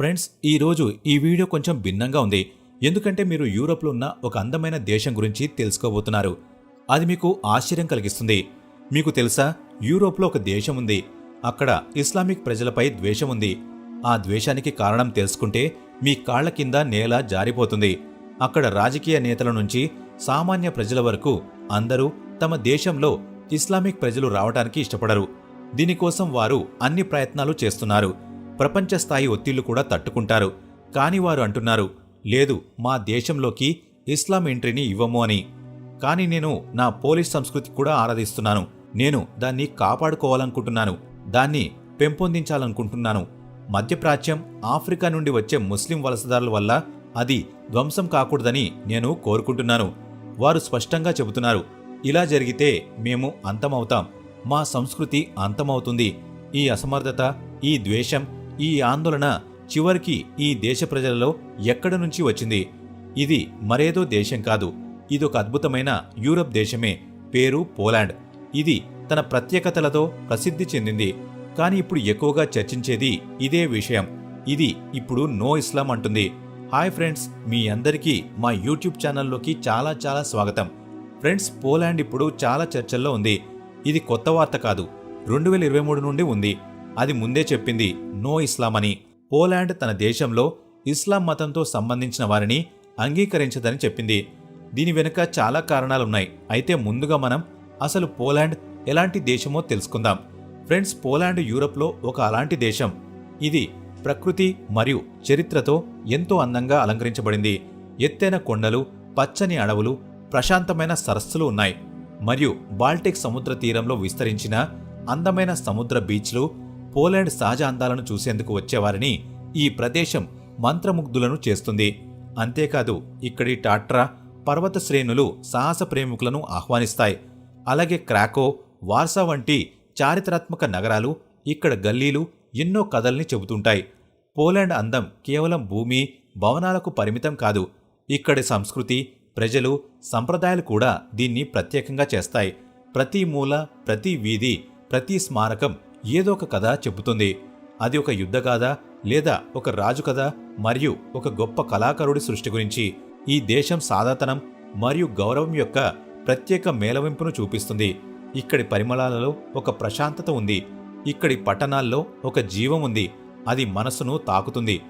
Friends ఈరోజు ఈ video కొంచెం భిన్నంగా ఉంది. ఎందుకంటే మీరు యూరోప్లో ఉన్న ఒక అందమైన దేశం గురించి తెలుసుకోబోతున్నారు. అది మీకు ఆశ్చర్యం కలిగిస్తుంది. మీకు తెలుసా? యూరోప్లో ఒక దేశం ఉంది. అక్కడ ఇస్లామిక్ ప్రజలపై ద్వేషం ఉంది. ఆ ద్వేషానికి కారణం తెలుసుకుంటే మీ కాళ్ళ కింద నేల జారిపోతుంది. అక్కడ రాజకీయ నేతల నుంచి సామాన్య ప్రజల వరకు అందరూ తమ దేశంలో ఇస్లామిక్ ప్రజలు రావడానికి ఇష్టపడరు. దీనికోసం వారు అన్ని ప్రయత్నాలు చేస్తున్నారు. ప్రపంచ స్థాయి ఒత్తిళ్ళు కూడా తట్టుకుంటారు. కాని వారు అంటున్నారు లేదు మా దేశంలోకి ఇస్లాం ఎంట్రీని ఇవ్వము అని. కానీ నేను నా పోలీస్ సంస్కృతి కూడా ఆరాధిస్తున్నాను. నేను దాన్ని కాపాడుకోవాలనుకుంటున్నాను. దాన్ని పెంపొందించాలనుకుంటున్నాను. మధ్యప్రాచ్యం ఆఫ్రికా నుండి వచ్చే ముస్లిం వలసదారుల వల్ల అది ధ్వంసం కాకూడదని నేను కోరుకుంటున్నాను. వారు స్పష్టంగా చెబుతున్నారు ఇలా జరిగితే మేము అంతమవుతాం. మా సంస్కృతి అంతమవుతుంది. ఈ అసమర్థత ఈ ద్వేషం ఈ ఆందోళన చివరికి ఈ దేశ ప్రజలలో ఎక్కడి నుంచి వచ్చింది? ఇది మరేదో దేశం కాదు. ఇదొక అద్భుతమైన యూరప్ దేశమే. పేరు పోలాండ్. ఇది తన ప్రత్యేకతలతో ప్రసిద్ధి చెందింది. కానీ ఇప్పుడు ఎక్కువగా చర్చించేది ఇదే విషయం. ఇది ఇప్పుడు నో ఇస్లాం అంటుంది. హాయ్ ఫ్రెండ్స్ మీ అందరికీ మా యూట్యూబ్ ఛానల్లోకి చాలా చాలా స్వాగతం. ఫ్రెండ్స్ పోలాండ్ ఇప్పుడు చాలా చర్చల్లో ఉంది. ఇది కొత్త వార్త కాదు. రెండు వేల ఇరవై మూడు నుండి ఉంది. అది ముందే చెప్పింది. నో ఇస్లాం అని పోలాండ్ తన దేశంలో ఇస్లాం మతంతో సంబంధించిన వారిని అంగీకరించదని చెప్పింది. దీని వెనుక చాలా కారణాలున్నాయి. అయితే ముందుగా మనం అసలు పోలాండ్ ఎలాంటి దేశమో తెలుసుకుందాం. ఫ్రెండ్స్ పోలాండ్ యూరప్లో ఒక అలాంటి దేశం. ఇది ప్రకృతి మరియు చరిత్రతో ఎంతో అందంగా అలంకరించబడింది. ఎత్తైన కొండలు పచ్చని అడవులు ప్రశాంతమైన సరస్సులు ఉన్నాయి. మరియు బాల్టిక్ సముద్ర తీరంలో విస్తరించిన అందమైన సముద్ర బీచ్లు పోలాండ్ సహజ అందాలను చూసేందుకు వచ్చేవారిని ఈ ప్రదేశం మంత్రముగ్ధులను చేస్తుంది. అంతేకాదు ఇక్కడి టాట్రా పర్వత శ్రేణులు సాహస ప్రేమికులను ఆహ్వానిస్తాయి. అలాగే క్రాకో వార్సా వంటి చారిత్రాత్మక నగరాలు ఇక్కడ గల్లీలు ఎన్నో కథల్ని చెబుతుంటాయి. పోలాండ్ అందం కేవలం భూమి భవనాలకు పరిమితం కాదు. ఇక్కడి సంస్కృతి ప్రజలు సంప్రదాయాలు కూడా దీన్ని ప్రత్యేకంగా చేస్తాయి. ప్రతి మూల ప్రతి వీధి ప్రతి స్మారకం ఏదో ఒక కథ చెబుతుంది. అది ఒక యుద్ధ లేదా ఒక రాజు కథ మరియు ఒక గొప్ప కళాకారుడి సృష్టి గురించి. ఈ దేశం సాధాతనం మరియు గౌరవం యొక్క ప్రత్యేక మేలవింపును చూపిస్తుంది. ఇక్కడి పరిమళాలలో ఒక ప్రశాంతత ఉంది. ఇక్కడి పట్టణాల్లో ఒక జీవం ఉంది. అది మనసును తాకుతుంది.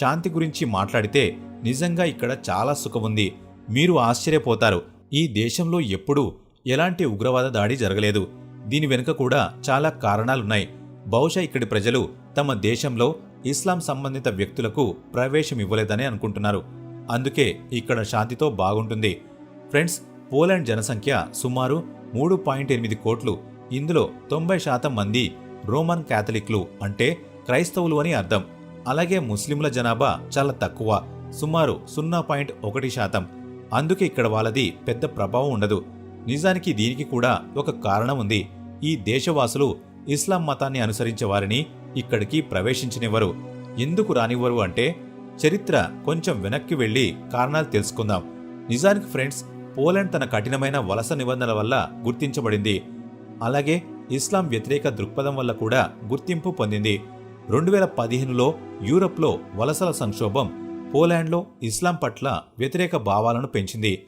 శాంతి గురించి మాట్లాడితే నిజంగా ఇక్కడ చాలా సుఖముంది మీరు ఆశ్చర్యపోతారు. ఈ దేశంలో ఎప్పుడూ ఎలాంటి ఉగ్రవాద దాడి జరగలేదు. దీని వెనుక కూడా చాలా కారణాలున్నాయి. బహుశా ఇక్కడి ప్రజలు తమ దేశంలో ఇస్లాం సంబంధిత వ్యక్తులకు ప్రవేశం ఇవ్వలేదని అనుకుంటున్నారు. అందుకే ఇక్కడ శాంతితో బాగుంటుంది. ఫ్రెండ్స్ పోలాండ్ జనసంఖ్య సుమారు మూడు పాయింట్ ఎనిమిది కోట్లు ఇందులో తొంభై శాతం మంది రోమన్ క్యాథలిక్లు అంటే క్రైస్తవులు అని అర్థం. అలాగే ముస్లింల జనాభా చాలా తక్కువ సుమారు సున్నా పాయింట్ ఒకటి శాతం. అందుకే ఇక్కడ వాళ్ళది పెద్ద ప్రభావం ఉండదు. నిజానికి దీనికి కూడా ఒక కారణం ఉంది. ఈ దేశవాసులు ఇస్లాం మతాన్ని అనుసరించే వారిని ఇక్కడికి ప్రవేశించనివ్వరు. ఎందుకు రానివ్వరు అంటే చరిత్ర కొంచెం వెనక్కి వెళ్ళి కారణాలు తెలుసుకుందాం. నిజానికి ఫ్రెండ్స్ పోలాండ్ తన కఠినమైన వలస నిబంధనల వల్ల గుర్తించబడింది. అలాగే ఇస్లాం వ్యతిరేక దృక్పథం వల్ల కూడా గుర్తింపు పొందింది. రెండు వేల పదిహేనులో యూరప్లో వలసల సంక్షోభం పోలాండ్లో ఇస్లాం పట్ల వ్యతిరేక భావాలను పెంచింది.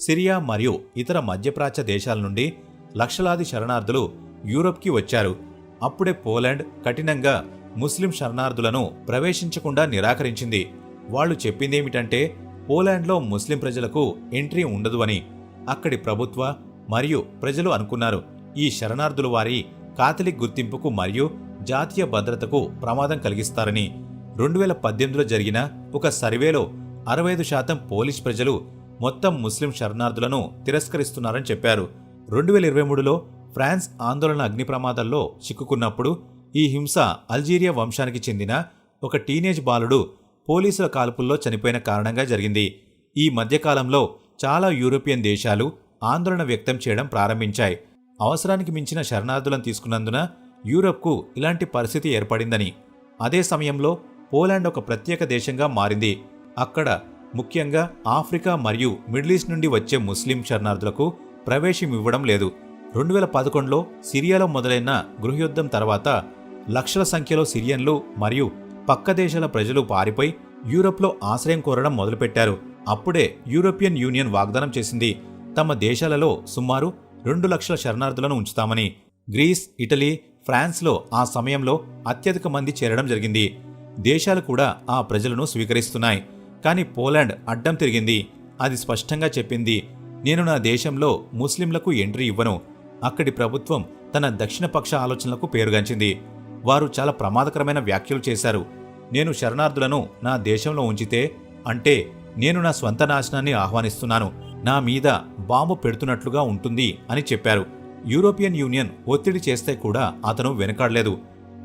సిరియా మరియు ఇతర మధ్యప్రాచ్య దేశాల నుండి లక్షలాది శరణార్థులు యూరప్కి వచ్చారు. అప్పుడే పోలాండ్ కఠినంగా ముస్లిం శరణార్థులను ప్రవేశించకుండా నిరాకరించింది. వాళ్ళు చెప్పిందేమిటంటే పోలాండ్లో ముస్లిం ప్రజలకు ఎంట్రీ ఉండదు అని అక్కడి ప్రభుత్వ మరియు ప్రజలు అనుకున్నారు. ఈ శరణార్థులు వారి కాథలిక్ గుర్తింపుకు మరియు జాతీయ భద్రతకు ప్రమాదం కలిగిస్తారని. రెండు వేల పద్దెనిమిదిలో జరిగిన ఒక సర్వేలో అరవై ఐదు శాతం పోలిష్ ప్రజలు మొత్తం ముస్లిం శరణార్థులను తిరస్కరిస్తున్నారని చెప్పారు. రెండు వేల ఇరవై మూడులో ఫ్రాన్స్ ఆందోళన అగ్ని ప్రమాదాల్లో చిక్కుకున్నప్పుడు ఈ హింస అల్జీరియా వంశానికి చెందిన ఒక టీనేజ్ బాలుడు పోలీసుల కాల్పుల్లో చనిపోయిన కారణంగా జరిగింది. ఈ మధ్యకాలంలో చాలా యూరోపియన్ దేశాలు ఆందోళన వ్యక్తం చేయడం ప్రారంభించాయి. అవసరానికి మించిన శరణార్థులను తీసుకున్నందున యూరప్కు ఇలాంటి పరిస్థితి ఏర్పడిందని. అదే సమయంలో పోలాండ్ ఒక ప్రత్యేక దేశంగా మారింది. అక్కడ ముఖ్యంగా ఆఫ్రికా మరియు మిడిల్ ఈస్ట్ నుండి వచ్చే ముస్లిం శరణార్థులకు ప్రవేశం ఇవ్వడం లేదు. రెండు వేల పదకొండులో సిరియాలో మొదలైన గృహయుద్ధం తర్వాత లక్షల సంఖ్యలో సిరియన్లు మరియు పక్క దేశాల ప్రజలు పారిపోయి యూరప్లో ఆశ్రయం కోరడం మొదలుపెట్టారు. అప్పుడే యూరోపియన్ యూనియన్ వాగ్దానం చేసింది తమ దేశాలలో సుమారు రెండు లక్షల శరణార్థులను ఉంచుతామని. గ్రీస్ ఇటలీ ఫ్రాన్స్లో ఆ సమయంలో అత్యధిక మంది చేరడం జరిగింది. దేశాలు కూడా ఆ ప్రజలను స్వీకరిస్తున్నాయి. కానీ పోలాండ్ అడ్డం తిరిగింది. అది స్పష్టంగా చెప్పింది నేను నా దేశంలో ముస్లింలకు ఎంట్రీ ఇవ్వను. అక్కడి ప్రభుత్వం తన దక్షిణపక్ష ఆలోచనలకు పేరుగాంచింది. వారు చాలా ప్రమాదకరమైన వ్యాఖ్యలు చేశారు. నేను శరణార్థులను నా దేశంలో ఉంచితే అంటే నేను నా స్వంత నాశనాన్ని ఆహ్వానిస్తున్నాను. నా మీద బాంబు పెడుతున్నట్లుగా ఉంటుంది అని చెప్పారు. యూరోపియన్ యూనియన్ ఒత్తిడి చేస్తే కూడా అతను వెనకాడలేదు.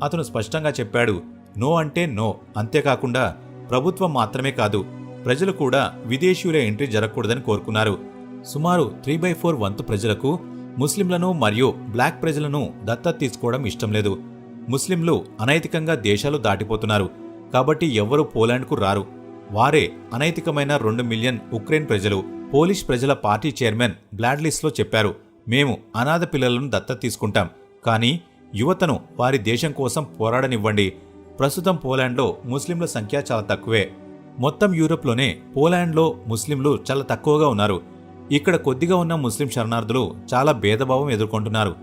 అతను స్పష్టంగా చెప్పాడు నో అంటే నో. అంతేకాకుండా ప్రభుత్వం మాత్రమే కాదు ప్రజలు కూడా విదేశీయుల ఎంట్రీ జరగకూడదని కోరుకున్నారు. సుమారు త్రీ బై ఫోర్ వంతు ప్రజలకు ముస్లింలను మరియు బ్లాక్ ప్రజలను దత్తత తీసుకోవడం ఇష్టం లేదు. ముస్లింలు అనైతికంగా దేశాలు దాటిపోతున్నారు. కాబట్టి ఎవ్వరూ పోలాండ్కు రారు. వారే అనైతికమైన రెండు మిలియన్ ఉక్రెయిన్ ప్రజలు పోలిష్ ప్రజల పార్టీ చైర్మన్ బ్లాడ్లిస్లో చెప్పారు మేము అనాథ పిల్లలను దత్తత తీసుకుంటాం. కానీ యువతను వారి దేశం కోసం పోరాడనివ్వండి. ప్రస్తుతం పోలాండ్లో ముస్లింల సంఖ్య చాలా తక్కువే. మొత్తం యూరోప్లోనే పోలాండ్లో ముస్లింలు చాలా తక్కువగా ఉన్నారు. ఇక్కడ కొద్దిగా ఉన్న ముస్లిం శరణార్థులు చాలా భేదభావం ఎదుర్కొంటున్నారు.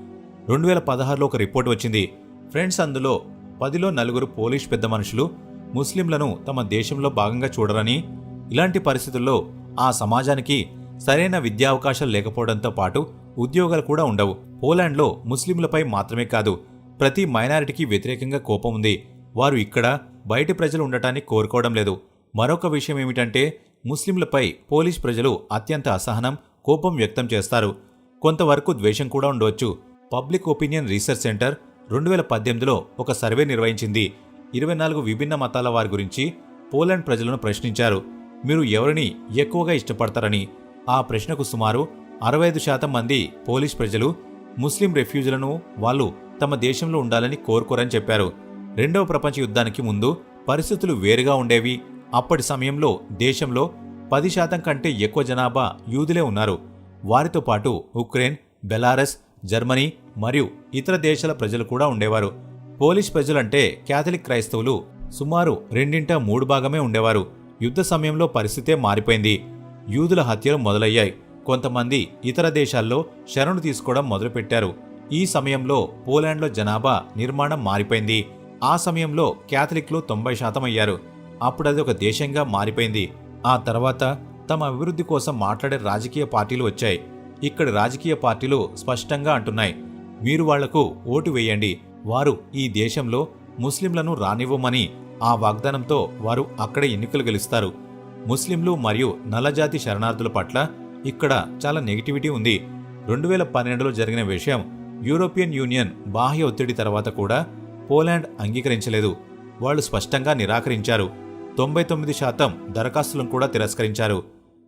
రెండు వేల పదహారులో ఒక రిపోర్ట్ వచ్చింది. ఫ్రెండ్స్ అందులో పదిలో నలుగురు పోలిష్ పెద్ద మనుషులు ముస్లింలను తమ దేశంలో భాగంగా చూడరని ఇలాంటి పరిస్థితుల్లో ఆ సమాజానికి సరైన విద్యా అవకాశాలు లేకపోవడంతో పాటు ఉద్యోగాలు కూడా ఉండవు. పోలాండ్లో ముస్లింలపై మాత్రమే కాదు ప్రతి మైనారిటీకి వ్యతిరేకంగా కోపం ఉంది. వారు ఇక్కడ బయటి ప్రజలు ఉండటాన్ని కోరుకోవడం లేదు. మరొక విషయం ఏమిటంటే ముస్లింలపై పోలీస్ ప్రజలు అత్యంత అసహనం కోపం వ్యక్తం చేస్తారు. కొంతవరకు ద్వేషం కూడా ఉండవచ్చు పబ్లిక్ ఒపీనియన్ రీసెర్చ్ సెంటర్ రెండు వేల పద్దెనిమిదిలో ఒక సర్వే నిర్వహించింది. ఇరవై నాలుగు విభిన్న మతాల వారి గురించి పోలాండ్ ప్రజలను ప్రశ్నించారు. మీరు ఎవరిని ఎక్కువగా ఇష్టపడతారని? ఆ ప్రశ్నకు సుమారు అరవై ఐదు శాతం మంది పోలిష్ ప్రజలు ముస్లిం రెఫ్యూజులను వాళ్ళు తమ దేశంలో ఉండాలని కోరుకోరని చెప్పారు. రెండవ ప్రపంచ యుద్ధానికి ముందు పరిస్థితులు వేరుగా ఉండేవి. అప్పటి సమయంలో దేశంలో పది శాతం కంటే ఎక్కువ జనాభా యూదులే ఉన్నారు. వారితో పాటు ఉక్రెయిన్ బెలారస్ జర్మనీ మరియు ఇతర దేశాల ప్రజలు కూడా ఉండేవారు. పోలిష్ ప్రజలంటే క్యాథలిక్ క్రైస్తవులు సుమారు రెండింట మూడు భాగమే ఉండేవారు. యుద్ధ సమయంలో పరిస్థితే మారిపోయింది. యూదుల హత్యలు మొదలయ్యాయి. కొంతమంది ఇతర దేశాల్లో శరణు తీసుకోవడం మొదలుపెట్టారు. ఈ సమయంలో పోలాండ్లో జనాభా నిర్మాణం మారిపోయింది. ఆ సమయంలో క్యాథలిక్లు తొంభై శాతం అయ్యారు. అప్పుడు అది ఒక దేశంగా మారిపోయింది. ఆ తర్వాత తమ అభివృద్ధి కోసం మాట్లాడే రాజకీయ పార్టీలు వచ్చాయి. ఇక్కడి రాజకీయ పార్టీలు స్పష్టంగా అంటున్నాయి. మీరు వాళ్ళకు ఓటు వేయండి. వారు ఈ దేశంలో ముస్లింలను రానివ్వమని ఆ వాగ్దానంతో వారు అక్కడ ఎన్నికలు గెలుస్తారు. ముస్లింలు మరియు నల్లజాతి శరణార్థుల పట్ల ఇక్కడ చాలా నెగిటివిటీ ఉంది. రెండు వేల పన్నెండులో జరిగిన విషయం యూరోపియన్ యూనియన్ బాహ్య ఒత్తిడి తర్వాత కూడా పోలాండ్ అంగీకరించలేదు. వాళ్ళు స్పష్టంగా నిరాకరించారు. తొంభై తొమ్మిది శాతం దరఖాస్తులను కూడా తిరస్కరించారు.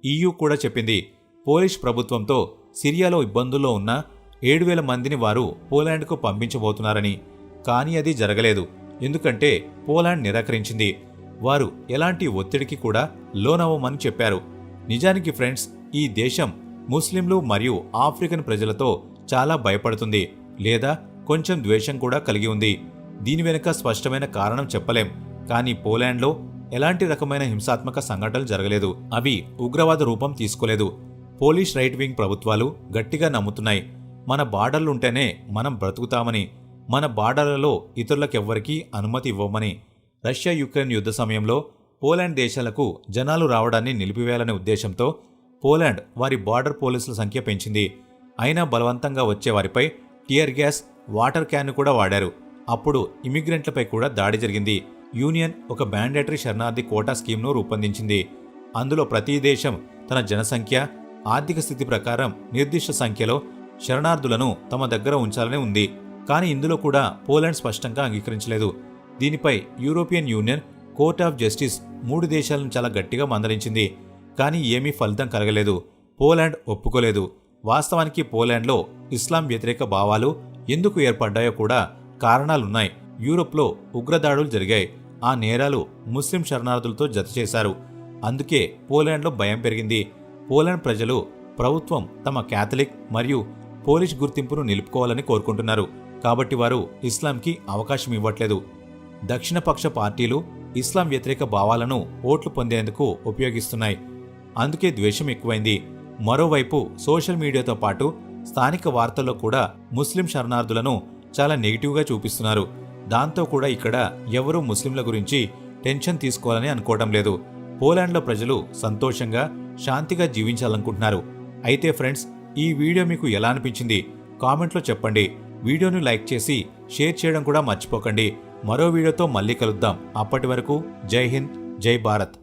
ఈయూ కూడా చెప్పింది పోలిష్ ప్రభుత్వంతో సిరియాలో ఇబ్బందుల్లో ఉన్న ఏడు వేల మందిని వారు పోలాండ్కు పంపించబోతున్నారని. కానీ అది జరగలేదు. ఎందుకంటే పోలాండ్ నిరాకరించింది. వారు ఎలాంటి ఒత్తిడికి కూడా లోనవ్వమని చెప్పారు. నిజానికి ఫ్రెండ్స్ ఈ దేశం ముస్లింలు మరియు ఆఫ్రికన్ ప్రజలతో చాలా భయపడుతుంది. లేదా కొంచెం ద్వేషం కూడా కలిగి ఉంది. దీని వెనుక స్పష్టమైన కారణం చెప్పలేం. కానీ పోలాండ్లో ఎలాంటి రకమైన హింసాత్మక సంఘటనలు జరగలేదు. అవి ఉగ్రవాద రూపం తీసుకోలేదు. పోలిష్ రైట్ వింగ్ ప్రభుత్వాలు గట్టిగా నమ్ముతున్నాయి. మన బార్డర్లుంటేనే మనం బ్రతుకుతామని మన బార్డర్లలో ఇతరులకెవ్వరికీ అనుమతి ఇవ్వమని రష్యా యుక్రెయిన్ యుద్ధ సమయంలో పోలాండ్ దేశాలకు జనాలు రావడాన్ని నిలిపివేయాలనే ఉద్దేశంతో పోలాండ్ వారి బార్డర్ పోలీసుల సంఖ్య పెంచింది. అయినా బలవంతంగా వచ్చే వారిపై టియర్ గ్యాస్ వాటర్ క్యాన్ కూడా వాడారు. అప్పుడు ఇమిగ్రెంట్లపై కూడా దాడి జరిగింది. యూనియన్ ఒక మ్యాండేటరీ శరణార్థి కోటా స్కీమ్ను రూపొందించింది. అందులో ప్రతి దేశం తన జనసంఖ్య ఆర్థిక స్థితి ప్రకారం నిర్దిష్ట సంఖ్యలో శరణార్థులను తమ దగ్గర ఉంచాలని ఉంది. కానీ ఇందులో కూడా పోలాండ్ స్పష్టంగా అంగీకరించలేదు. దీనిపై European Union court of justice మూడు దేశాలను చాలా గట్టిగా మందలించింది. కానీ ఏమీ ఫలితం కలగలేదు. పోలాండ్ ఒప్పుకోలేదు. వాస్తవానికి పోలాండ్లో ఇస్లాం వ్యతిరేక భావాలు ఎందుకు ఏర్పడ్డాయో కూడా కారణాలున్నాయి. యూరోప్లో ఉగ్రదాడులు జరిగాయి. ఆ నేరాలు ముస్లిం శరణార్థులతో జతచేశారు అందుకే పోలాండ్లో భయం పెరిగింది. పోలాండ్ ప్రజలు ప్రభుత్వం తమ క్యాథలిక్ మరియు పోలిష్ గుర్తింపును నిలుపుకోవాలని కోరుకుంటున్నారు. కాబట్టి వారు ఇస్లాంకి అవకాశం ఇవ్వట్లేదు. దక్షిణపక్ష పార్టీలు ఇస్లాం వ్యతిరేక భావాలను ఓట్లు పొందేందుకు ఉపయోగిస్తున్నాయి. అందుకే ద్వేషం ఎక్కువైంది. మరోవైపు సోషల్ మీడియాతో పాటు స్థానిక వార్తల్లో కూడా ముస్లిం శరణార్థులను చాలా నెగిటివ్గా చూపిస్తున్నారు. దాంతో కూడా ఇక్కడ ఎవరూ ముస్లింల గురించి టెన్షన్ తీసుకోవాలని అనుకోవడం లేదు. పోలాండ్లో ప్రజలు సంతోషంగా శాంతిగా జీవించాలనుకుంటున్నారు. అయితే ఫ్రెండ్స్ ఈ వీడియో మీకు ఎలా అనిపించింది? కామెంట్లో చెప్పండి. వీడియోను లైక్ చేసి షేర్ చేయడం కూడా మర్చిపోకండి. మరో వీడియోతో మళ్ళీ కలుద్దాం. అప్పటి వరకు జై హింద్ జై భారత్.